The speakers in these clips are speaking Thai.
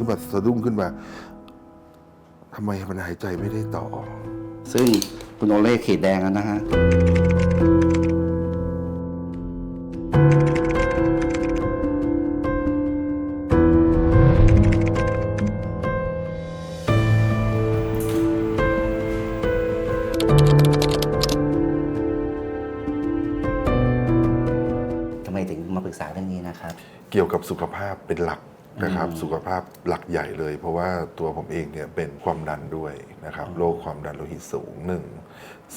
ขึ้นมาสะดุ้งขึ้นมาทำไมมันหายใจไม่ได้ต่อ ซึ่งคุณโอเล่ขีดแดงแล้วนะฮะทำไมถึงมาปรึกษาเรื่องนี้นะครับ เกี่ยวกับสุขภาพเป็นหลัก นะครับสุขภาพหลักใหญ่เลย เพราะว่าตัวผมเองเนี่ยเป็นความดันด้วยนะครับโรคความดันโลหิตสูงหนึ่ง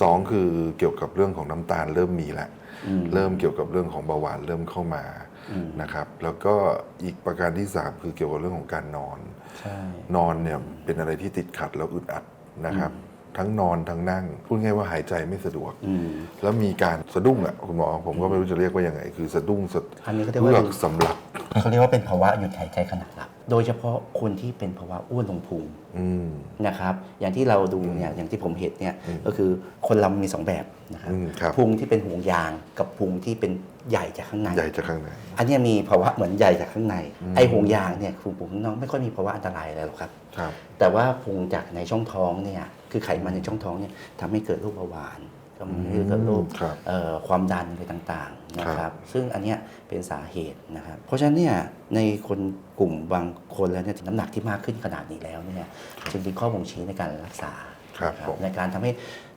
สองคือเกี่ยวกับเรื่องของน้ำตาลเริ่มมีแล้วอืมเริ่มเกี่ยวกับเรื่องของเบาหวานเริ่มเข้ามาอืมนะครับ แล้วก็อีกประการที่สามคือเกี่ยวกับเรื่องของการนอนใช่นอนเนี่ยเป็นอะไรที่ติดขัดแล้วอึดอัดนะครับ ทั้งนอนทั้งนั่ง พูดง่ายว่าหายใจไม่สะดวกอืมแล้วมีการสะดุ้งอะคุณหมอผมก็ไม่รู้จะเรียกว่ายังไง คือสะดุ้งสะอันนี้ก็เรียกเลืว่าอกสำลัก เขาเรียกว่าเป็นภาวะหยุดหายใจขณะหลับโดยเฉพาะคนที่เป็นภาวะอ้วนลงพุงอืม นะครับอย่างที่เราดูเนี่ยอย่างที่ผมเห็นเนี่ยอืมก็คือคนเรามีสองแบบนะครับอืมครับ พุงที่เป็นห่วงยางกับพุงที่เป็นใหญ่จากข้างใน ใหญ่จากข้างใน อันเนี้ยมีภาวะเหมือนใหญ่จากข้างในอืมไอห่วงยางเนี่ยคือพุงข้างนอกไม่ค่อยมีภาวะอันตรายอะไรหรอกครับ ครับ แต่ว่าพุงจากในช่องท้องเนี่ย คือไขมันในช่องท้องเนี่ยทำให้เกิดโรคเบาหวานทำให้เกิดโรคครับเอ่อความดันอะไรต่างๆนะคครัรับ บ ซึ่งอันเนี้ยเป็นสาเหตุนะครับ เพราะฉะนั้นเนี่ยในคนกลุ่มบางคนแล้วเนี่ยน้ำหนักที่มากขึ้นขนาดนี้แล้วเนี่ยจึงเป็นข้อบ่งชี้ในการรักษาครับนะผม ในการทำให้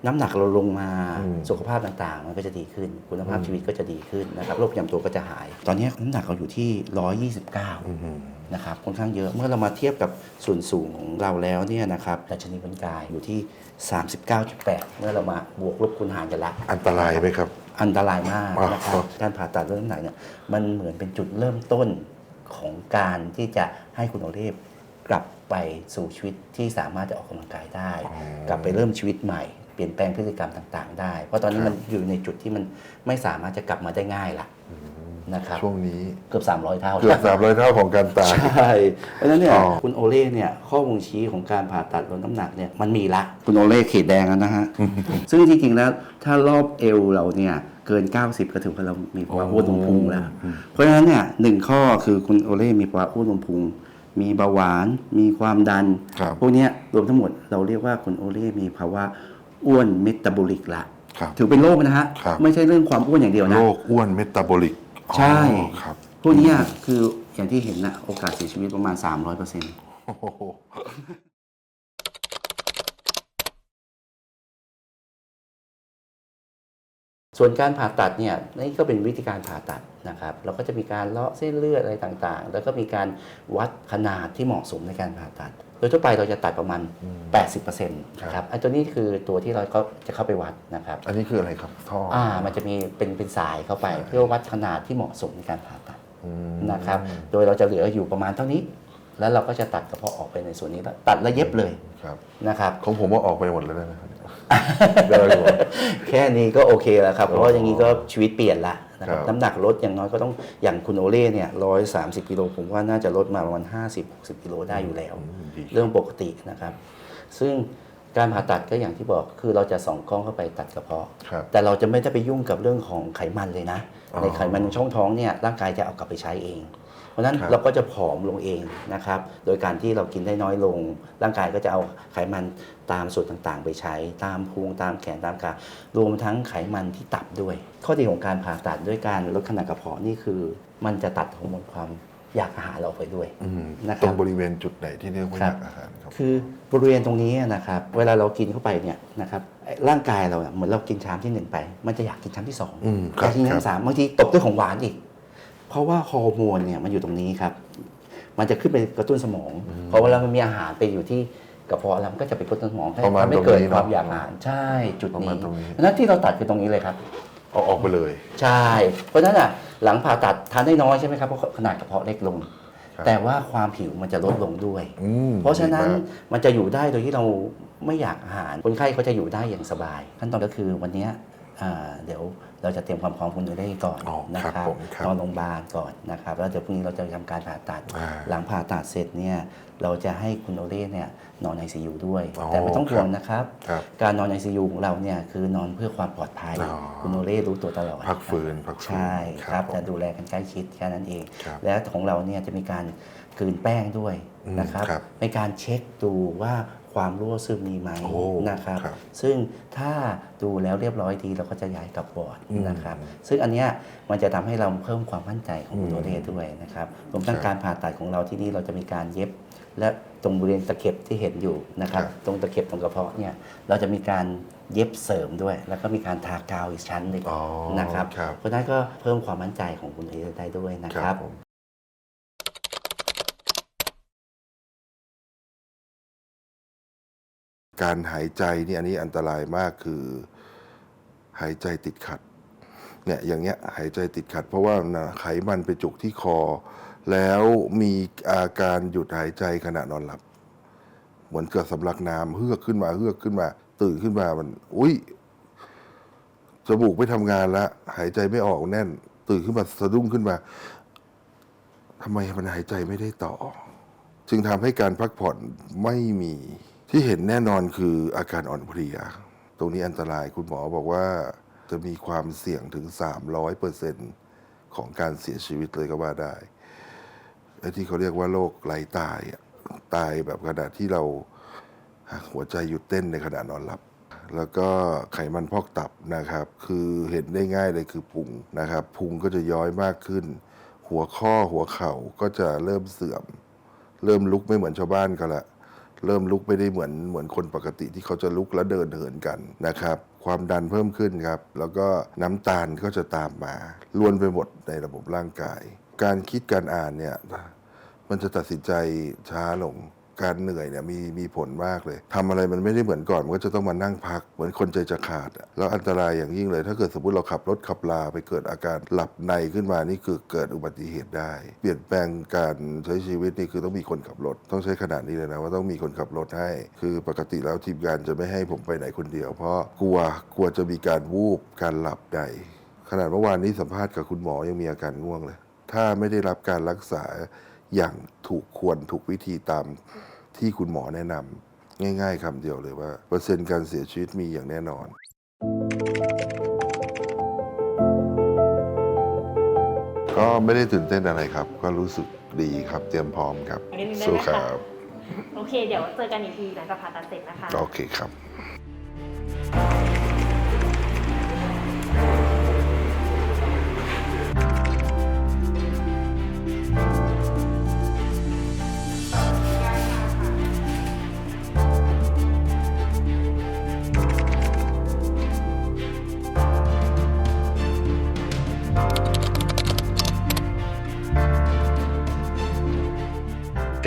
น้ำหนักเราลงมาอืม สุขภาพต่างๆ มันก็จะดีขึ้น คุณภาพชีวิตก็จะดีขึ้นนะครับโรคประจำตัวก็จะหาย ตอนนี้น้ำหนักเราอยู่ที่ 129 อืม นะครับค่อนข้างเยอะเมื่อเรามาเทียบกับส่วนสูงของเราแล้วเนี่ยนะครับดัชนีบนกายอยู่ที่ 39.8 เมื่อเรามาบวกลบคูณหารกันละอันตรายไหมครับ อันตรายมากอ่านะคครัรับบการผ่าตัดเรื่องน้ำหนักเนี่ยมันเหมือนเป็นจุดเริ่มต้นของการที่จะให้คุณโอเทพกลับไปสู่ชีวิตที่สามารถจะออกกำลังกายได้ กลับไปเริ่มชีวิตใหม่เปลี่ยนแปลงพฤติกรรมต่าง ๆ ได้ เพราะตอนนี้มันอยู่ในจุดที่มันไม่สามารถจะกลับมาได้ง่ายละ นะครับช่วงนี้เกือบ 300 เท่าเกือบสามร้อยเท่าของการตายใช่เพราะฉะนั้นเนี่ยอ๋อคุณโอเล่เนี่ยข้อบ่งชี้ของการผ่าตัดลดน้ำหนักเนี่ยมันมีละคุณโอเล่ขีดแดงแล้วนะฮะซึ่งจริงๆแล้วถ้ารอบเอวเราเนี่ยเกิน 90 ก็ถือว่าเรามีภาวะอ้วนลงพุงแล้ว เพราะฉะนั้นเนี่ยหนึ่งข้อคือคุณโอเล่มีภาวะอ้วนลงพุงมีเบาหวาน มีความดันครับพวกเนี้ยรวมทั้งหมดเราเรียกว่าคุณโอเล่มีภาวะอ้วนเมตาบอลิกละครับถือเป็นโรคนะฮะครับไม่ใช่เรื่องความอ้วนอย่างเดียวนะ โรคอ้วนเมตาบอลิก ใช่อ๋อครับพวกเนี้ยคืออย่างที่เห็นนะโอกาสเสียชีวิตประมาณ 300%โอ้โหส่วนการผ่าตัดเนี่ยนี่ก็เป็นวิธีการผ่าตัดนะครับเราก็จะมีการเลาะเส้นเลือดอะไรต่างๆ แล้วก็มีการวัดขนาดที่เหมาะสมในการผ่าตัด โดยทั่วไปเราจะตัดประมาณ 80%นะครับไอ้ตัวนี้คือตัวที่เราก็จะเข้าไปวัดนะครับ อันนี้คืออะไรครับท่อออ่า มันจะมีเป็นเป็นสายเข้าไป เพื่อวัดขนาดที่เหมาะสมในการผ่าตัดอืมนะครับ โดยเราจะเหลืออยู่ประมาณเท่านี้ แล้วเราก็จะตัดกระเพาะออกไปในส่วนนี้แล้วตัดแล้วเย็บเลยครับนะครับ ของผมว่าออกไปหมดแล้วนะครับ ได้ไหมแค่นี้ก็โอเคแล้วครับ เพราะว่าอย่างนี้ก็ชีวิตเปลี่ยนละนะครัครับบน้ำหนักลดอย่างน้อยก็ต้องอย่างคุณโอเล่เนี่ยร้อยสามสิบกิโลผมว่าน่าจะลดมาประมาณห้าสิบหกสิบกิโลได้อยู่แล้วอืมดีเรื่องปกตินะครับ ซึ่งการผ่าตัดก็อย่างที่บอกคือเราจะส่องกล้องเข้าไปตัดกระเพาะครับแต่เราจะไม่ได้ไปยุ่งกับเรื่องของไขมันเลยนะอ๋อในไขมันในช่องท้องเนี่ยร่างกายจะเอากลับไปใช้เอง เพราะฉะนั้นครับเราก็จะผอมลงเองนะครับ โดยการที่เรากินได้น้อยลง ร่างกายก็จะเอาไขมัน ตามส่วนต่างๆ ไปใช้ตามพุงตามแขนตามขารวมทั้งไขมันที่ตับด้วย ข้อดีของการผ่าตัดด้วยการลดขนาดกระเพาะนี่คือ มันจะตัดฮอร์โมนความอยากอาหารเราไปด้วยอืมนะครับตรงบริเวณจุดไหนที่เรียกว่าคอรับยากอาหารครับคือบริเวณตรงนี้นะครับ เวลาเรากินเข้าไปเนี่ยนะครับไอ้ร่างกายเราอะเหมือนเรากินชามที่หนึ่งไป มันจะอยากกินชามที่สองอืมคอรับยากกินครัชาบมสามบางทีตบด้วยของหวานอีก เพราะว่าฮอร์โมนเนี่ยมันอยู่ตรงนี้ครับ มันจะขึ้นไปกระตุ้นสมองเพราะเวลามันมีอาหารไปอยู่ที่ กระเพาะแล้วมันก็จะไปกระตุ้นสมองให้ประมาณทำให้เกิดตรงนี้ความเนอะอยากอาหารใช่จุดประนี้มาณตรงนี้เพราะฉะนั้นที่เราตัดคือตรงนี้เลยครับ เอาออกไปเลย ใช่ เพราะฉะนั้นอะหลังผ่าตัดทานได้น้อยใช่ไหมครับเพราะขนาดกระเพาะเล็กลง ครับ แต่ว่าความผิวมันจะลดลงด้วย อืมเพราะฉะนั้นดีมาก มันจะอยู่ได้โดยที่เราไม่อยากอาหารคนไข้เขาจะอยู่ได้อย่างสบาย ขั้นตอนก็คือวันเนี้ยอ่า เดี๋ยวเราจะเตรียมความพร้อมคุณได้ก่อนอ๋อนะครับครับผมครับนอนโรงพยาบาลก่อนนะครับ แล้วเดี๋ยวพรุ่งนี้เราจะทำการผ่าตัดอ่าหลังผ่าตัดเสร็จเนี่ยเราจะให้คุณโอเล่เนี่ยนอนในซียูด้วยอ๋อแต่ไม่ต้องครับห่วงนะครับครับการนอนในซียูของเราเนี่ยคือนอนเพื่อความปลอดภัยอ๋อคุณโอเล่รู้ตัวตลอด พักฟื้นพักฟื้นใช่ครับผมจะดูแลกันใกล้ชิดแค่นั้นเองครับและของเราเนี่ยจะมีการกลืนแป้งด้วยอืมนะครับครับในการเช็คดูว่า ความรั่วซึมมีไหมโอ้นะครับ ครับซึ่งถ้าดูแล้วเรียบร้อยดีเราก็จะย้ายกลับบอร์ดอืมนะครับ ซึ่งอันเนี้ยมันจะทำให้เราเพิ่มความมั่นใจของคุณอืมโอเดด้วยนะครับรวมทั้งครับการผ่าตัดของเราที่นี่เราจะมีการเย็บ และตรงบริเวณตะเข็บที่เห็นอยู่นะครับ ครับ ตรงตะเข็บตรงกระเพาะเนี่ยเราจะมีการเย็บเสริมด้วย แล้วก็มีการทากาวอีกชั้นหนึ่ง อ๋อนะครับครับเพราะฉะนั้นก็เพิ่มความมั่นใจของคุณโอเดได้ด้วยนะครับผม การหายใจนี่อันนี้อันตรายมากคือหายใจติดขัดเนี่ยอย่างเงี้ยหายใจติดขัด เพราะว่าไขมันไปจุกที่คอ แล้วมีอาการหยุดหายใจขณะนอนหลับ เหมือนเกิดสำลักน้ำเฮือกขึ้นมาเฮือกขึ้นมา ตื่นขึ้นมามัน อุ้ยจมูกไม่ทำงานแล้วหายใจไม่ออกแน่น ตื่นขึ้นมาสะดุ้งขึ้นมาทำไมมันหายใจไม่ได้ต่อ จึงทำให้การพักผ่อนไม่มี ที่เห็นแน่นอนคืออาการอ่อนเพลีย ตรงนี้อันตรายคุณหมอบอกว่าจะมีความเสี่ยงถึง 300เปอร์เซ็นของการเสียชีวิตเลยก็ว่าได้ไอ้ที่เขาเรียกว่าโรคไหลตายตายแบบขณะที่เราหัวใจหยุดเต้นในขณะนอนหลับ แล้วก็ไขมันพอกตับนะครับ คือเห็นได้ง่ายเลยคือพุงนะครับ พุงก็จะย้อยมากขึ้น หัวข้อหัวเข่าก็จะเริ่มเสื่อม เริ่มลุกไม่เหมือนชาวบ้านกันละ เริ่มลุกไม่ได้เหมือนเหมือนคนปกติที่เขาจะลุกแล้วเดินเหินกันนะครับ ความดันเพิ่มขึ้นครับ แล้วก็น้ำตาลก็จะตามมาล้วนไปหมดในระบบร่างกาย การคิดการอ่านเนี่ยมันจะตัดสินใจช้าลง การเหนื่อยเนี่ยมีมีผลมากเลยทำอะไรมันไม่ได้เหมือนก่อนมันก็จะต้องมานั่งพักเหมือนคนใจจะขาดอะแล้วอันตรายอย่างยิ่งเลย ถ้าเกิดสมมติเราขับรถขับลาไปเกิดอาการหลับในขึ้นมานี่คือเกิดอุบัติเหตุได้ เปลี่ยนแปลงการใช้ชีวิตนี่คือต้องมีคนขับรถ ต้องใช้ขนาดนี้เลยนะว่าต้องมีคนขับรถให้ คือปกติแล้วทีมงานจะไม่ให้ผมไปไหนคนเดียว เพราะกลัวกลัวจะมีการวูบการหลับในขนาดเมื่อวานนี้สัมภาษณ์กับคุณหมอยังมีอาการง่วงเลย ถ้าไม่ได้รับการรักษา อย่างถูกควรถูกวิธีตามที่คุณหมอแนะนำง่าย ๆคำเดียวเลยว่า เปอร์เซ็นต์การเสียชีวิตมีอย่างแน่นอน ก็ไม่ได้ตื่นเต้นอะไรครับ ก็รู้สึกดีครับเตรียมพร้อมครับนิดนึงได้สู้ไหมคคะรับ โอเค เดี๋ยวเจอกันอีกทีหลังจากผ่าตัดเสร็จนะคะ โอเคครับ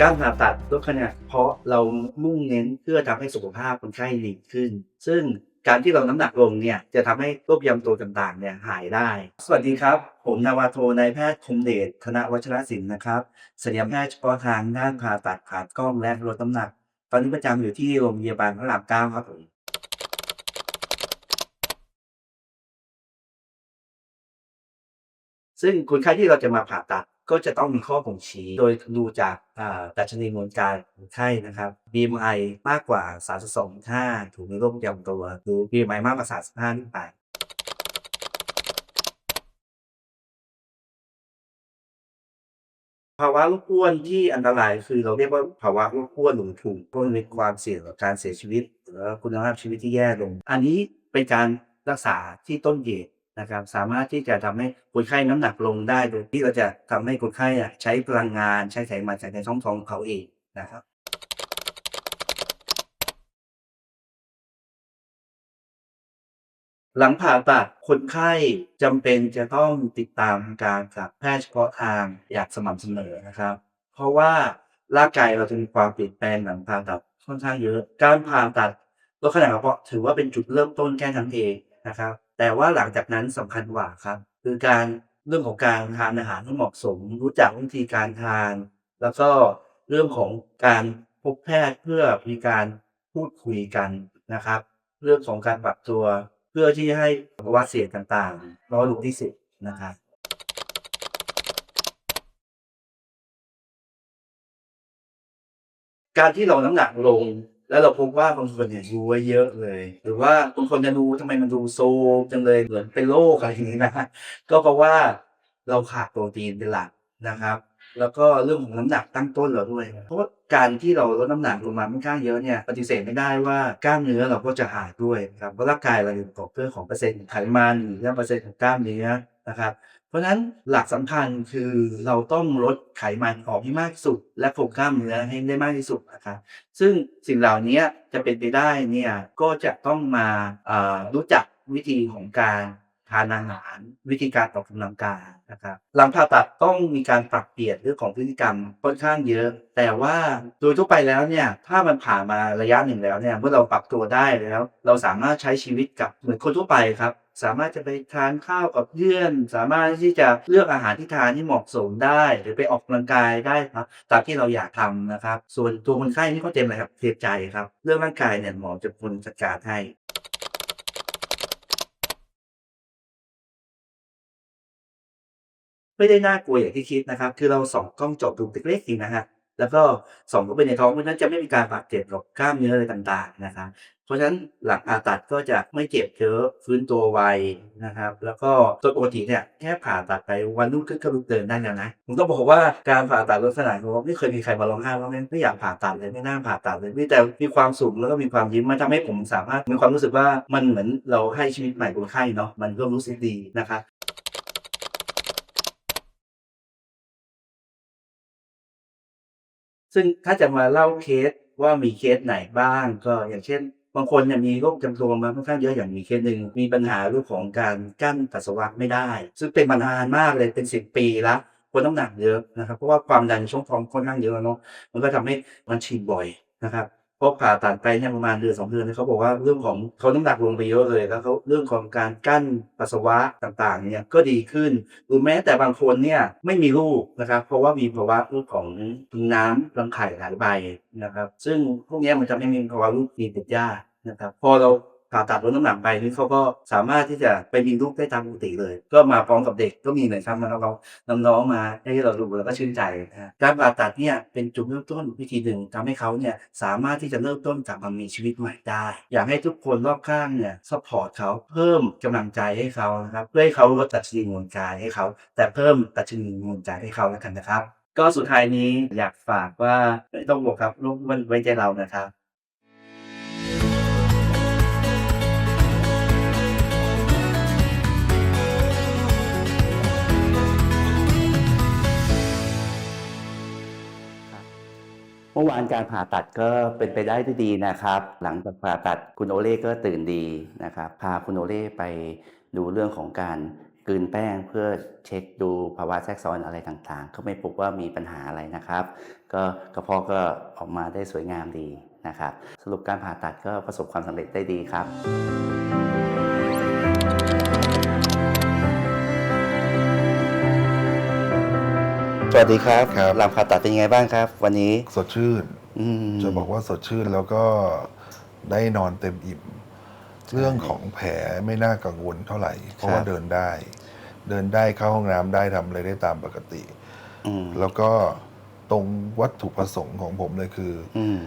การผ่าตัดลดขนาดเพราะเรามุ่งเน้นเพื่อทำให้สุขภาพคนไข้ดีขึ้น ซึ่งการที่เราน้ำหนักลงเนี่ยจะทำให้โรคประจำตัวต่างๆเนี่ยหายได้ สวัสดีครับ ผมนาวาโทนายแพทย์คมเดชธนวัชรศิลป์นะครับศัลยแพทย์เฉพาะทางด้านผ่าตัดผ่ากล้องและลดน้ำหนัก ตอนนี้ประจำอยู่ที่โรงพยาบาลพระรามเก้าครับผมซึ่งคนไข้ที่เราจะมาผ่าตัด ก็จะต้องมีข้อบ่งชี้โดยดูจากอ่าดัชนีมวลกายของไข้นะครับ BMI มากกว่า 32.5ถูกในโรคประจำตัวหรือ BMI มากกว่า 35ขึ้นไปภาวะโรคอ้วนที่อันตรายคือเราเรียกว่าภาวะโรคอ้วนหลงถุงเพราะมันมีความเสี่ยงต่อการเสียชีวิตหรือคุณภาพชีวิตที่แย่ลง อันนี้เป็นการรักษาที่ต้นเหตุ นะครับสามารถที่จะทำให้คนไข้น้ำหนักลงได้โดยที่เราจะทำให้คนไข้ใช้พลังงานใช้ไขมันจากในช่องท้องของเขาเองนะครับหลังผ่าตัดคนไข้จำเป็นจะต้องติดตามการกับแพทย์เฉพาะทางอย่างสม่ำเสมอนะครับ เพราะว่าร่างกายเราจะมีความเปลี่ยนแปลงหลังผ่าตัดค่อนข้างเยอะ การผ่าตัดลดขนาดกระเพาะถือว่าเป็นจุดเริ่มต้นแค่นั้นเองนะครับ แต่ว่าหลังจากนั้นสำคัญกว่าครับ คือการเรื่องของการทานอาหารที่เหมาะสม รู้จักวิธีการทาน แล้วก็เรื่องของการพบแพทย์เพื่อมีการพูดคุยกันนะครับ เรื่องของการปรับตัวเพื่อที่ให้ภาวะเสี่ยงต่างๆน้อยลงที่สุดนะครับการที่เราน้ำหนักลง แล้วเราพบว่าบางคนเนี่ยดูไว้เยอะเลย หรือว่าบางคนจะดูทำไมมันดูโซมจังเลยเหมือนเป็นโรคอะไรอย่างนี้นะก็เพราะว่าเราขาดโปรตีนเป็นหลักนะครับ แล้วก็เรื่องของน้ำหนักตั้งต้นเราด้วย เพราะว่าการที่เราลดน้ำหนักลงมาค่อนข้างเยอะเนี่ยปฏิเสธไม่ได้ว่ากล้ามเนื้อเราก็จะหายด้วยนะครับเพราะร่างกายเราอยู่ประกอบเรื่องของเปอร์เซ็นต์ไขมันหรือเรื่องเปอร์เซ็นต์ของกล้ามเนื้อนะครับ เพราะฉะนั้นหลักสำคัญคือเราต้องลดไขมันออกให้มากที่สุด และโฟกล้ามเนื้อให้ได้มากที่สุดนะครับซึ่งสิ่งเหล่านี้จะเป็นไปได้เนี่ยก็จะต้องมารู้จักวิธีของการ ทานอาหาร วิธีการออกกำลังกายนะครับหลังผ่าตัดต้องมีการปรับเปลี่ยนเรื่องของพฤติกรรมค่อนข้างเยอะ แต่ว่าโดยทั่วไปแล้วเนี่ยถ้ามันผ่านมาระยะหนึ่งแล้วเนี่ยเมื่อเราปรับตัวได้แล้ว เราสามารถใช้ชีวิตกับเหมือนคนทั่วไปครับสามารถจะไปทานข้าวกับเพื่อน สามารถที่จะเลือกอาหารที่ทานที่เหมาะสมได้ หรือไปออกกำลังกายได้ครับตามที่เราอยากทำนะครับ ส่วนตัวคนไข้นี่ก็เต็มเลยครับเสียใจครับ เรื่องร่างกายเนี่ยหมอจะเป็นคนจัดการให้ ไม่ได้น่ากลัวอย่างที่คิดนะครับ คือเราส่องกล้องเจาะดูเล็กๆเองนะฮะแล้วก็ส่องเข้าไปในท้องเพราะฉะนั้นจะไม่มีการบาดเจ็บหรอกกล้ามเนื้ออะไรต่างๆนะครับเพราะฉะนั้นหลังผ่าตัดก็จะไม่เจ็บเยอะฟื้นตัวไวนะครับ แล้วก็ตัวปกติเนี่ยแค่ผ่าตัดไปวันรุ่งขึ้นก็ลุกเดินได้แล้วนะผมต้องบอกว่าการผ่าตัดลักษณะของผมไม่เคยมีใครมาร้องไห้ว่าไม่ไม่อยากผ่าตัดเลยไม่น่าผ่าตัดเลยมีแต่มีความสุขแล้วก็มีความยิ้มมันทำให้ผมสามารถมีความรู้สึกว่ามันเหมือนเราให้ชีวิตใหม่คนไข้เนาะมันก็รู้สึกดีนะครับ ซึ่งถ้าจะมาเล่าเคสว่ามีเคสไหนบ้าง ก็อย่างเช่น บางคนเนี่ยมีโรคจำตัวมาค่อนข้างเยอะอย่างมีเคสหนึ่งมีปัญหาเรื่องของการกั้นปัสสาวะไม่ได้ ซึ่งเป็นมานานมากเลยเป็นสิบปีละคนน้ำหนักเยอะนะครับเพราะว่าความดันช่วงท้องค่อนข้างเยอะเนาะมันก็ทำให้มันฉีดบ่อยนะครับ พอผ่าตัดไปเนี่ยประมาณเดือนสองเดือนเนี่ยเขาบอกว่าเรื่องของเขาน้ำหนักลงไปเยอะเลยแล้วเขาเรื่องของการกั้นปัสสาวะต่างๆเนี่ยก็ดีขึ้นหรือแม้แต่บางคนเนี่ยไม่มีลูกนะครับเพราะว่ามีภาวะเรื่องของน้ำรังไข่หลายใบนะครับ ซึ่งพวกนี้มันจะไม่มีภาวะลูกมีติดยากนะครับ พอเรา ผ่าตัดลดน้ำหนักไปนี่เขาก็สามารถที่จะไปมีลูกได้ตามปกติเลย ก็มาพร้อมกับเด็กก็มีหน่อยครับมาเราน้องๆมาให้เราดูแล้วก็ชื่นใจนะการผ่าตัดเนี่ยเป็นจุดเริ่มต้นวิธีหนึ่งทำให้เขาเนี่ยสามารถที่จะเริ่มต้นกลับมามีชีวิตใหม่ได้ อยากให้ทุกคนรอบข้างเนี่ยซัพพอร์ตเขาเพิ่มกำลังใจให้เขานะครับเพื่อให้เขาลดดัดชนีมวลกายให้เขา แต่เพิ่มดัดชนีมวลใจให้เขาแล้วกันนะครับ ก็สุดท้ายนี้อยากฝากว่าต้องบอกครับลูกมันไว้ใจเรานะครับ มื่อวานการผ่าตัดก็เป็นไปได้ด้วยดีนะครับ หลังจากผ่าตัดคุณโอเล่ก็ตื่นดีนะครับ พาคุณโอเล่ไปดูเรื่องของการกลืนแป้งเพื่อเช็คดูภาวะแทรกซ้อนอะไรต่างๆ ก็ไม่พบว่ามีปัญหาอะไรนะครับ ก็กระเพาะก็ออกมาได้สวยงามดีนะครับ สรุปการผ่าตัดก็ประสบความสำเร็จได้ดีครับ สวัสดีครับครับหลังผ่าตัดเป็นยังไงบ้างครับ วันนี้สดชื่น อืม จะบอกว่าสดชื่นแล้วก็ได้นอนเต็มอิ่ม เรื่องของแผลไม่น่ากังวลเท่าไหร่ เพราะว่าเดินได้ เดินได้เข้าห้องน้ำได้ทำอะไรได้ตามปกติ อืมแล้วก็ตรงวัตถุประสงค์ของผมเลยคือ อืม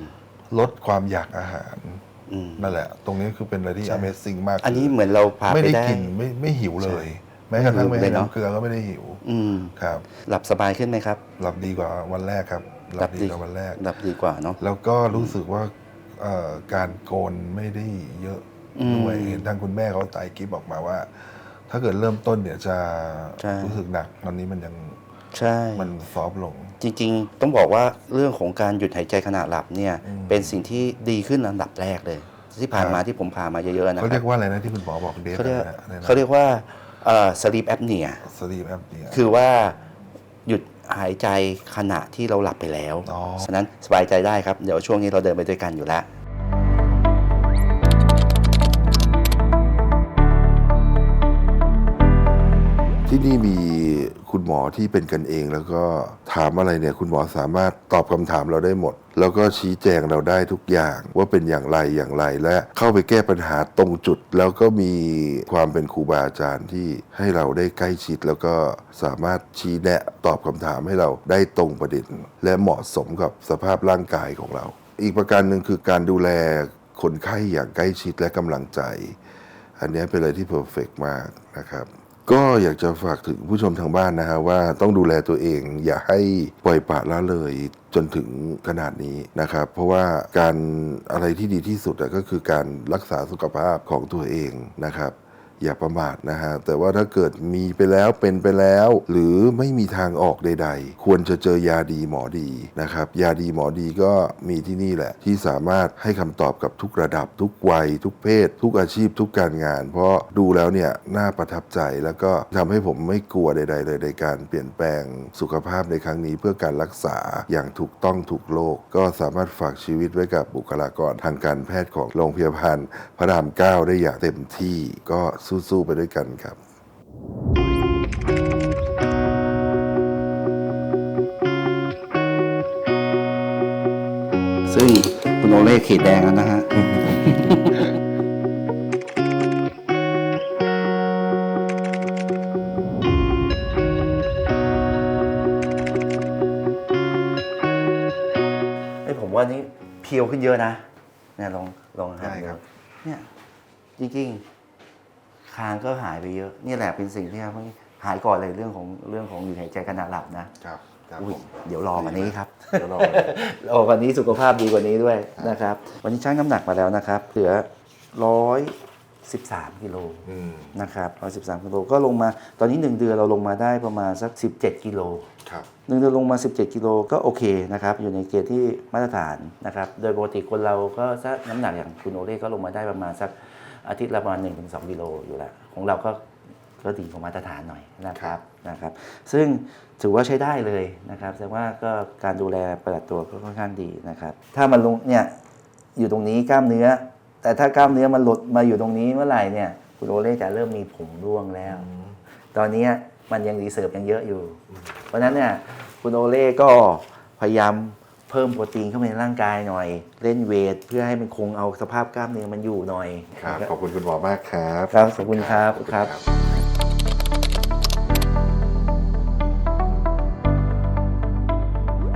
ลดความอยากอาหาร อืม นั่นแหละ ตรงนี้คือเป็นอะไรที่ ใช่ Amazing มากอันนี้เหมือนเราผ่าไม่ไปได้ได้ กินไม่ไม่หิวเลย แม้กระทั่งไม่ไม่หิวเลยเนอะให้น้ำเกลือก็ไม่ได้หิวอืมครับ หลับสบายขึ้นไหมครับ หลับดีกว่าวันแรกครับหลับดีกว่าวันแรกหลับดีกว่าเนาะแล้วก็รู้สึกว่าเอ่อการโกนไม่ได้เยอะอืมด้วยเห็นทางคุณแม่เขาไต่คลิปออกมาว่า ถ้าเกิดเริ่มต้นเนี่ยจะใช่รู้สึกหนักตอนนี้มันยังใช่มันซอฟต์ลง จริง ๆ ต้องบอกว่าเรื่องของการหยุดหายใจขณะหลับเนี่ยอืมเป็นสิ่งที่ดีขึ้นอันดับแรกเลย ที่ผ่านมาที่ผมผ่ามาเยอะๆนะคเขารัเรียกว่าอะไรนะที่คุณหมอบอกเดทเขาเรียกอะ ไรนะเขาเรียกว่าเอ่อ sleep apnea สลีปแอปเนี่ยคือว่าหยุดหายใจขณะที่เราหลับไปแล้วอ๋อฉะนั้นสบายใจได้ครับ เดี๋ยวช่วงนี้เราเดินไปด้วยกันอยู่แล้ว ที่นี่มีคุณหมอที่เป็นกันเอง แล้วก็ถามอะไรเนี่ยคุณหมอสามารถตอบคำถามเราได้หมด แล้วก็ชี้แจงเราได้ทุกอย่างว่าเป็นอย่างไรอย่างไรและเข้าไปแก้ปัญหาตรงจุด แล้วก็มีความเป็นครูบาอาจารย์ที่ให้เราได้ใกล้ชิด แล้วก็สามารถชี้แนะตอบคำถามให้เราได้ตรงประเด็น และเหมาะสมกับสภาพร่างกายของเรา อีกประการหนึ่งคือการดูแลคนไข้อย่างใกล้ชิดและกำลังใจ อันนี้เป็นอะไรที่เพอร์เฟกมากนะครับ ก็อยากจะฝากถึงผู้ชมทางบ้านนะฮะว่าต้องดูแลตัวเอง อย่าให้ปล่อยปละละเลยจนถึงขนาดนี้นะครับ เพราะว่าการอะไรที่ดีที่สุดก็คือการรักษาสุขภาพของตัวเองนะครับ อย่าประมาทนะฮะ แต่ว่าถ้าเกิดมีไปแล้วเป็นไปแล้ว หรือไม่มีทางออกใด ๆ ควรจะเจอยาดีหมอดีนะครับ ยาดีหมอดีก็มีที่นี่แหละ ที่สามารถให้คำตอบกับทุกระดับ ทุกวัย ทุกเพศ ทุกอาชีพ ทุกการงาน เพราะดูแล้วเนี่ยน่าประทับใจแล้วก็ทำให้ผมไม่กลัวใด ๆ เลยในการเปลี่ยนแปลงสุขภาพในครั้งนี้เพื่อการรักษาอย่างถูกต้องถูกโรคก็สามารถฝากชีวิตไว้กับบุคลากรทางการแพทย์ของโรงพยาบาลพระรามเก้าได้อย่างเต็มที่ก็ๆไปด้วยกันครับซึ่งคุณโอเล่ขีดแดงแล้วนะฮะ ไอ้ยผมว่านี่เพียวขึ้นเยอะนะเนี่ยลองลองหันได้ดูครับ เนี่ยจริงๆ คางก็หายไปเยอะ นี่แหละเป็นสิ่งที่ทำให้หายก่อนเลยเรื่องของเรื่องของหยุดหายใจขณะหลับนะครับครับอุ้ยผมเดี๋ยวรอวันนี้ครับ เดี๋ยวรอโอ้วันนี้สุขภาพดีกว่านี้ด้วยนะครับ วันนี้ชั่งน้ำหนักมาแล้วนะครับ เหลือร้อยสิบสามกิโลอืมนะครับร้อยสิบสามกิโลก็ลงมา ตอนนี้หนึ่งเดือนเราลงมาได้ประมาณสักสิบเจ็ดกิโลครับหนึ่งเดือนลงมา 17 กิโลก็โอเคนะครับ อยู่ในเกณฑ์ที่มาตรฐานนะครับ โดยปกติคนเราก็ถ้าน้ำหนักอย่างคุณโอเล่ก็ลงมาได้ประมาณสัก อาทิตย์ละประมาณ1-2กิโลอยู่แล้วของเราก็ก็ดีกว่ามาตรฐานหน่อยนะครับนะครับ ซึ่งถือว่าใช้ได้เลยนะครับแสดงว่าก็การดูแลประดับตัวก็ค่อนข้างดีนะครับ ถ้ามันลงเนี่ยอยู่ตรงนี้กล้ามเนื้อ แต่ถ้ากล้ามเนื้อมันหลุดมาอยู่ตรงนี้เมื่อไหร่เนี่ยคุณโอเล่จะเริ่มมีผมร่วงแล้ว ตอนนี้มันยังรีเสิร์ฟยังเยอะอยู่ เพราะฉะนั้นเนี่ยคุณโอเล่ก็พยายาม เพิ่มโปรตีนเข้าไปในร่างกายหน่อย เล่นเวทเพื่อให้มันคงเอาสภาพกล้ามเนื้อมันอยู่หน่อยครับขอบคุณคุณหมอมากครับครับขอบคุณครับขอณครับ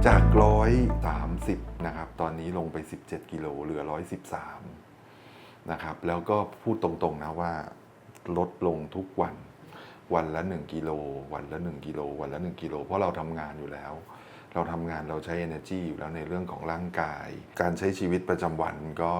จากร้อยสามสิบนะครับ ตอนนี้ลงไป 17 กิโลเหลือร้อยสิบสามนะครับ แล้วก็พูดตรงๆนะว่าลดลงทุกวัน วันละ 1 กิโล วันละ 1 กิโล วันละ 1 กิโล เพราะเราทำงานอยู่แล้ว เราทำงานเราใช้ energy อยู่แล้วในเรื่องของร่างกาย การใช้ชีวิตประจำวันก็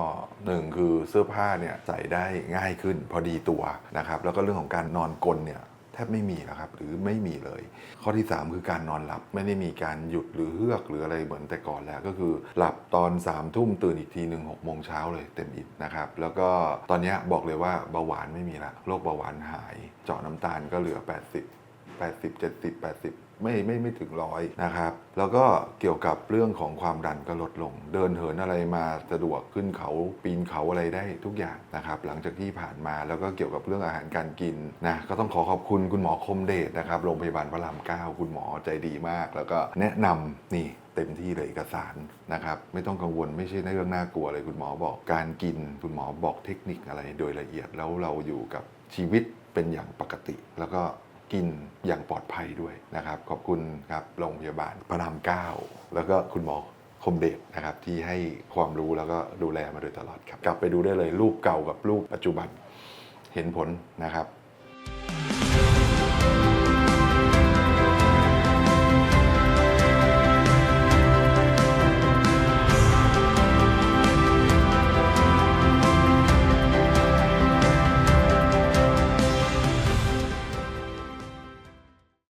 หนึ่งคือเสื้อผ้าเนี่ยใส่ได้ง่ายขึ้นพอดีตัวนะครับแล้วก็เรื่องของการนอนกลนเนี่ยแทบไม่มีแล้วครับหรือไม่มีเลย ข้อที่ 3 คือการนอนหลับไม่ได้มีการหยุดหรือเฮือกหรืออะไรเหมือนแต่ก่อนแล้วก็คือหลับตอน3ามทุ่มตื่นอีกทีหนึ่งหกโมงเช้าเลยเต็มอิ่มนะครับแล้วก็ตอนนี้บอกเลยว่าเบาหวานไม่มีละโรคเบาหวานหาย เจาะน้ำตาลก็เหลือ 80 80 70 80 ไม่ไม่ไม่ถึงร้อยนะครับ แล้วก็เกี่ยวกับเรื่องของความดันก็ลดลง เดินเหินอะไรมาสะดวกขึ้นเขาปีนเขาอะไรได้ทุกอย่างนะครับ หลังจากที่ผ่านมาแล้วก็เกี่ยวกับเรื่องอาหารการกินนะก็ต้องขอขอบคุณคุณหมอคมเดชนะครับโรงพยาบาลพระรามเก้าคุณหมอใจดีมาก แล้วก็แนะนำนี่เต็มที่เลยเอกสารนะครับไม่ต้องกังวลไม่ใช่เรื่องน่ากลัวเลยคุณหมอบอกการกิน คุณหมอบอกเทคนิคอะไรโดยละเอียดแล้วเราอยู่กับชีวิตเป็นอย่างปกติ แล้วก็ กินอย่างปลอดภัยด้วยนะครับ ขอบคุณครับโรงพยาบาลพระรามเก้าแล้วก็คุณหมอคมเดชนะครับที่ให้ความรู้แล้วก็ดูแลมาโดยตลอดครับ กลับไปดูได้เลยรูปเก่ากับรูปปัจจุบันเห็นผลนะครับ